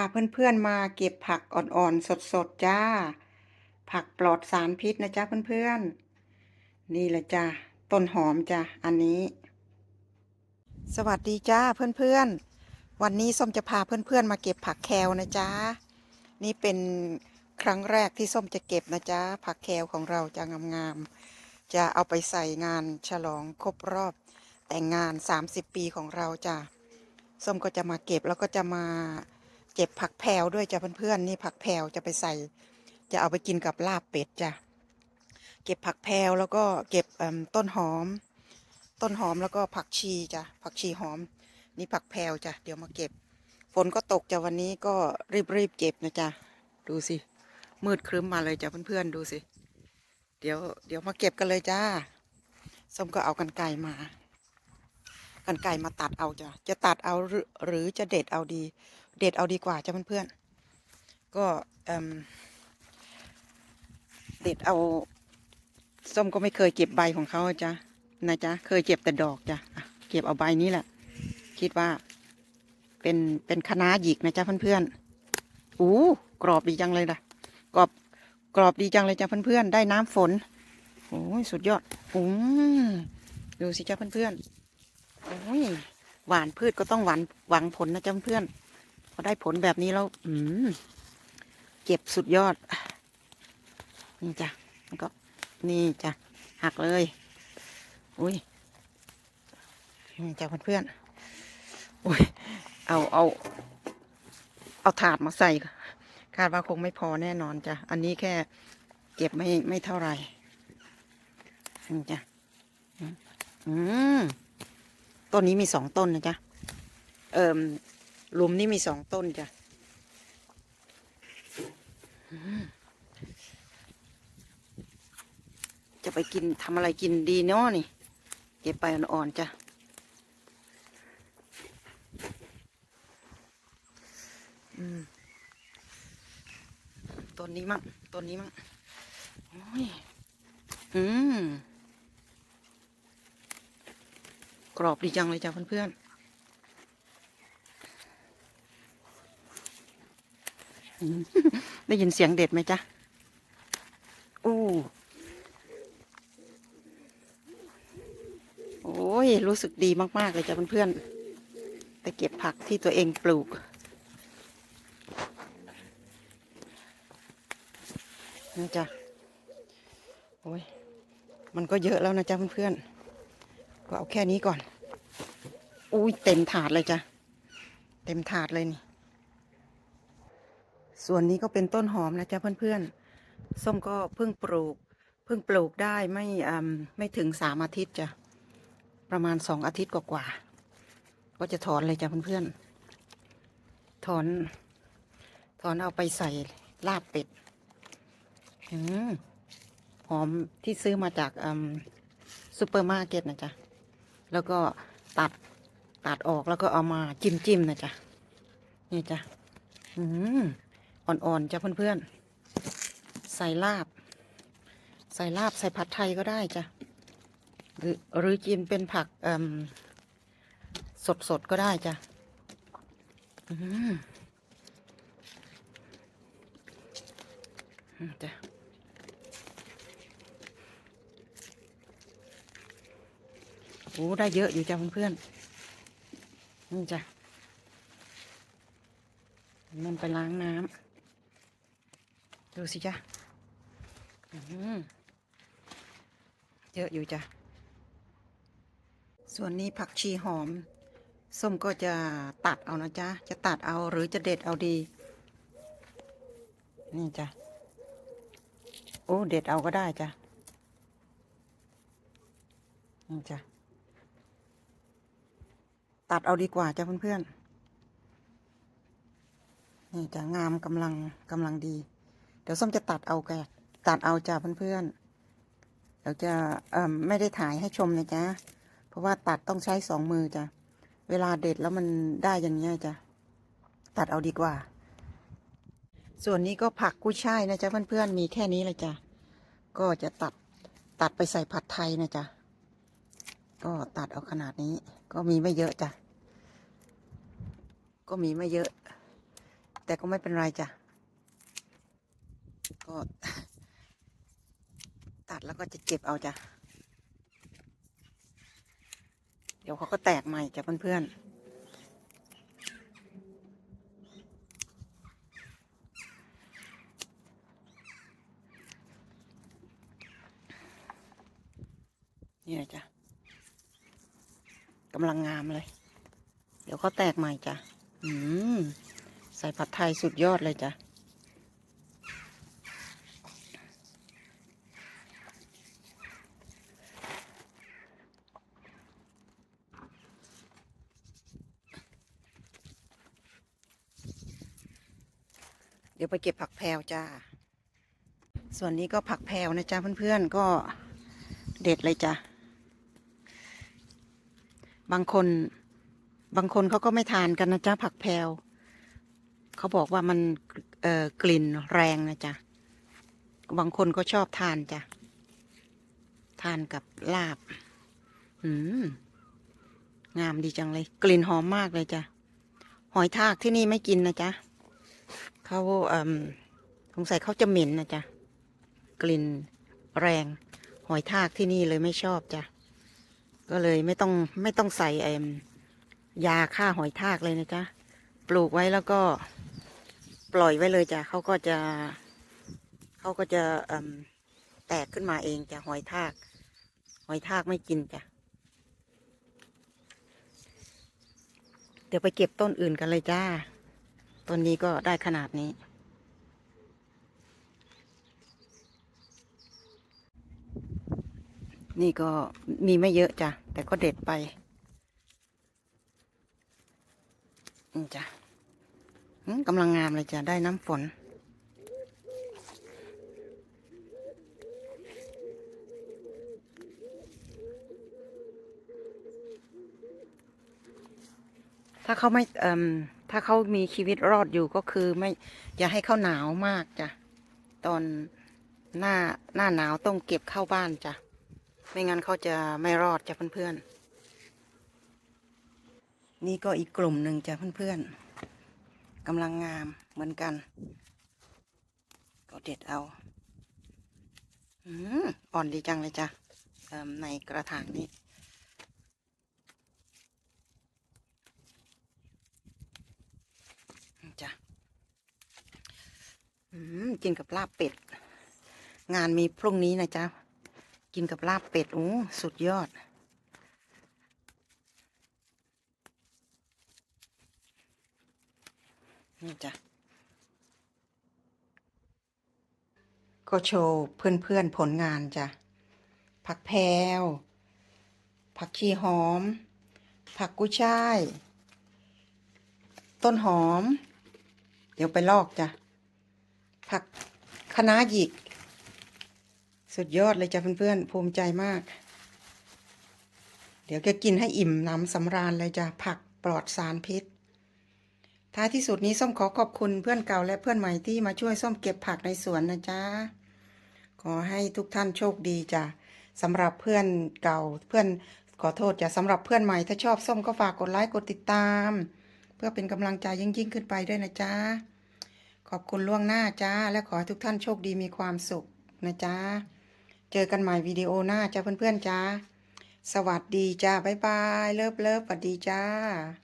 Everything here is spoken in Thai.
าเพื่อนๆมาเก็บผักอ่อนๆสดๆจ้า ผักปลอดสารพิษนะจ๊ะเพื่อนๆ นี่แหละจ้าต้นหอมจ้ะอันนี้ สวัสดีจ้าเพื่อนๆ วันนี้ส้มจะพาเพื่อนๆมาเก็บผักแคลนะจ๊ะนี่เป็นครั้งแรกที่ส้มจะเก็บนะจ๊ะผักแคลของเราจะงามๆจะเอาไปใส่งานฉลองครบรอบ แต่งงาน 30 ปีของเราจ้ะส้มก็จะมาเก็บแล้วก็จะมา เก็บผักแพรวด้วยจ้ะเพื่อนๆนี่ผักแพรวจะไปใส่ จะเอาไปกินกับลาบเป็ดจ้ะเก็บผักแพรวแล้วก็เก็บต้นหอม ต้นหอมแล้วก็ผักชีจ้ะผักชีหอม นี่ผักแพรวจ้ะเดี๋ยวมาเก็บ ฝนก็ตกจ้ะวันนี้ก็รีบๆเก็บนะจ้ะดูสิมืดครึ้มมาเลยจ้ะเพื่อนๆดูสิเดี๋ยวเดี๋ยวมาเก็บกันเลยจ้าส้มก็เอากันไก่มากันไก่มาตัดเอาจ้ะจะตัดเอาหรือจะเด็ดเอาดี เด็ดเอาดีกว่าจ้ะเพื่อนๆก็เอิ่มเด็ดเอาส้มก็ไม่เคยเก็บใบของเขาจ้ะนะจ๊ะเคยเก็บแต่ดอกจ้ะเก็บเอาใบนี้แหละ คิดว่า เป็นเป็นคณะหยิกนะจ๊ะเพื่อนๆอู้กรอบดีจังเลยล่ะกรอบกรอบดีจังเลยจ้ะเพื่อนๆได้น้ำฝนโอ้ยสุดยอดอืมดูสิจ้ะเพื่อนๆโอ้ยหวานพืชก็ต้องหวานหวังผลนะจ๊ะเพื่อน พอได้ผลแบบนี้แล้วอืมเก็บสุดยอด นี่จ้ะแล้วก็นี่จ้ะหักเลย อุ้ยนี่จ้ะเพื่อนๆอุ้ยเอาเอาเอาถาดมาใส่คาดว่าคงไม่พอแน่นอนจ้ะ อันนี้แค่เก็บไม่ไม่เท่าไหร่นี่จ้ะอืมต้นนี้มีสองต้นนะจ๊ะ เอ่ม หลุมนี่มีสองต้นจ้ะจะไปกินทำอะไรกินดีเนาะนี่เก็บไปอ่อนๆจ้ะต้นนี้มั่งต้นนี้มั่งโอ้ยอืมกรอบดีจังเลยจ้ะเพื่อนๆอืม ได้ยินเสียงเด็ดไหมจ๊ะอู้โอ้ย รู้สึกดีมาก ๆ เลยจ้ะเพื่อนๆไปเก็บผักที่ตัวเองปลูกนะจ๊ะโอ้ย มันก็เยอะแล้วนะจ๊ะเพื่อนๆ ก็เอาแค่นี้ก่อน อุ้ยเต็มถาดเลยจ้ะ เต็มถาดเลยนี่ ส่วนนี้ก็เป็นต้นหอมนะจ๊ะเพื่อนๆ ส้มก็เพิ่งปลูก เพิ่งปลูกได้ไม่ไม่ถึงสามอาทิตย์จ้ะ ประมาณสองอาทิตย์กว่าๆ ก็จะถอนเลยจ้ะเพื่อนๆ ถอน ถอนเอาไปใส่ลาบเป็ดอหอมที่ซื้อมาจากซูเปอร์มาร์เก็ตนะจ๊ะ แล้วก็ตัดตัดออกแล้วก็เอามาจิ้มจิ้มนะจ๊ะ นี่จ้ะ อืม อ่อนๆจ้ะเพื่อนๆ ใส่ลาบ ใส่ลาบใส่ผัดไทยก็ได้จ้ะ หรือหรือกินเป็นผักอืมสดๆก็ได้จ้ะอืมอืมจ้ะโอ้ได้เยอะอยู่จ้ะเพื่อนๆนี่จ้ะมันไปล้างน้ำ ดูสิจ้ะอื้อหือเยอะอยู่จ้ะ ส่วนนี้ผักชีหอม ส้มก็จะตัดเอานะจ๊ะ จะตัดเอาหรือจะเด็ดเอาดี นี่จ้ะ โอ้ เด็ดเอาก็ได้จ้ะ นี่จ้ะ ตัดเอาดีกว่าจ้ะเพื่อนๆ นี่จะงามกำลังกำลังดี เดี๋ยวส้มจะตัดเอาแกตัดเอาจ้ะเพื่อนๆเดี๋ยวจะเอ่อไม่ได้ถ่ายให้ชมนะจ๊ะเพราะว่าตัดต้องใช้สองมือจ้ะเวลาเด็ดแล้วมันได้อย่างเงี้ยจ้ะตัดเอาดีกว่า ส่วนนี้ก็ผักกุ้ยช่ายนะจ๊ะเพื่อนๆมีแค่นี้เลยจ้ะก็จะตัดตัดไปใส่ผัดไทยนะจ๊ะก็ตัดเอาขนาดนี้ ก็มีไม่เยอะจ้ะก็มีไม่เยอะ แต่ก็ไม่เป็นไรจ้ะ ก็ ตัดแล้วก็จะเก็บเอาจ้ะ เดี๋ยวเขาก็แตกใหม่จ้ะเพื่อนๆนี่นะจ้ะกำลังงามเลย เดี๋ยวเขาแตกใหม่จ้ะ อืม ใส่ผัดไทยสุดยอดเลยจ้ะ ดี๋ยวไปเก็บผักแพรวจ้า ส่วนนี้ก็ผักแพรวนะจ๊ะเพื่อนๆก็เด็ดเลยจ้ะบางคนบางคนเขาก็ไม่ทานกันนะจ๊ะผักแพรวเขาบอกว่ามันเอ่อกลิ่นแรงนะจ๊ะ บางคนก็ชอบทานจ้ะ ทานกับลาบ อืม งามดีจังเลย กลิ่นหอมมากเลยจ้ะ หอยทากที่นี่ไม่กินนะจ๊ะ เขาสงสัยเขาจะเหม็นนะจ๊ะ กลิ่นแรง หอยทากที่นี่เลยไม่ชอบจ้ะ ก็เลยไม่ต้องไม่ต้องใส่เอมยาฆ่าหอยทากเลยนะจ๊ะ ปลูกไว้แล้วก็ปล่อยไว้เลยจ้ะเขาก็จะเขาก็จะแตกขึ้นมาเองจ้ะหอยทาก หอยทากไม่กินจ้ะเดี๋ยวไปเก็บต้นอื่นกันเลยจ้า ต้นนี้ก็ได้ขนาดนี้ นี่ก็มีไม่เยอะจ้ะ แต่ก็เด็ดไปนี่จ้ะอืมกำลังงามเลยจ้ะ ได้น้ำฝน ถ้าเขาไม่เอ่ม ถ้าเขามีชีวิตรอดอยู่ก็คือไม่อย่าให้เขาหนาวมากจ้ะตอนหน้าหน้าหนาวต้องเก็บเข้าบ้านจ้ะไม่งั้นเขาจะไม่รอดจ้ะเพื่อนๆนี่ก็อีกกลุ่มหนึ่งจ้ะเพื่อนๆกำลังงามเหมือนกัน ก็เด็ดเอาอ่อนดีจังเลยจ้ะในกระถางนี้ จ้ะอืม กินกับลาบเป็ด งานมีพรุ่งนี้นะจ๊ะ กินกับลาบเป็ด โอ้ สุดยอด นี่จ้ะ ก็โชว์เพื่อนๆผลงานจ้ะ ผักแพรวผักชีหอม ผักกุ้ยช่าย ต้นหอม เดี๋ยวไปลอกจ้ะ ผักคะน้าหยิก สุดยอดเลยจ้ะเพื่อนๆภูมิใจมาก เดี๋ยวจะกินให้อิ่มน้ำสำราญเลยจ้ะผักปลอดสารพิษ ท้ายที่สุดนี้ส้มขอขอบคุณเพื่อนเก่าและเพื่อนใหม่ที่มาช่วยส้มเก็บผักในสวนนะจ๊ะ ขอให้ทุกท่านโชคดีจ้ะสำหรับเพื่อนเก่าเพื่อนขอโทษจ้ะสำหรับเพื่อนใหม่ถ้าชอบส้มก็ฝากกดไลค์กดติดตาม เพื่อเป็นกำลังใจยิ่งยิ่งขึ้นไปด้วยนะจ๊ะ อบคุณล่วงหน้าจ้า และขอให้ทุกท่านโชคดีมีความสุขนะจ้า เจอกันใหม่วิดีโอหน้าจ้าเพื่อนๆจ้า สวัสดีจ้า บ๊ายบาย เลิฟเลิฟสวัสดีจ้า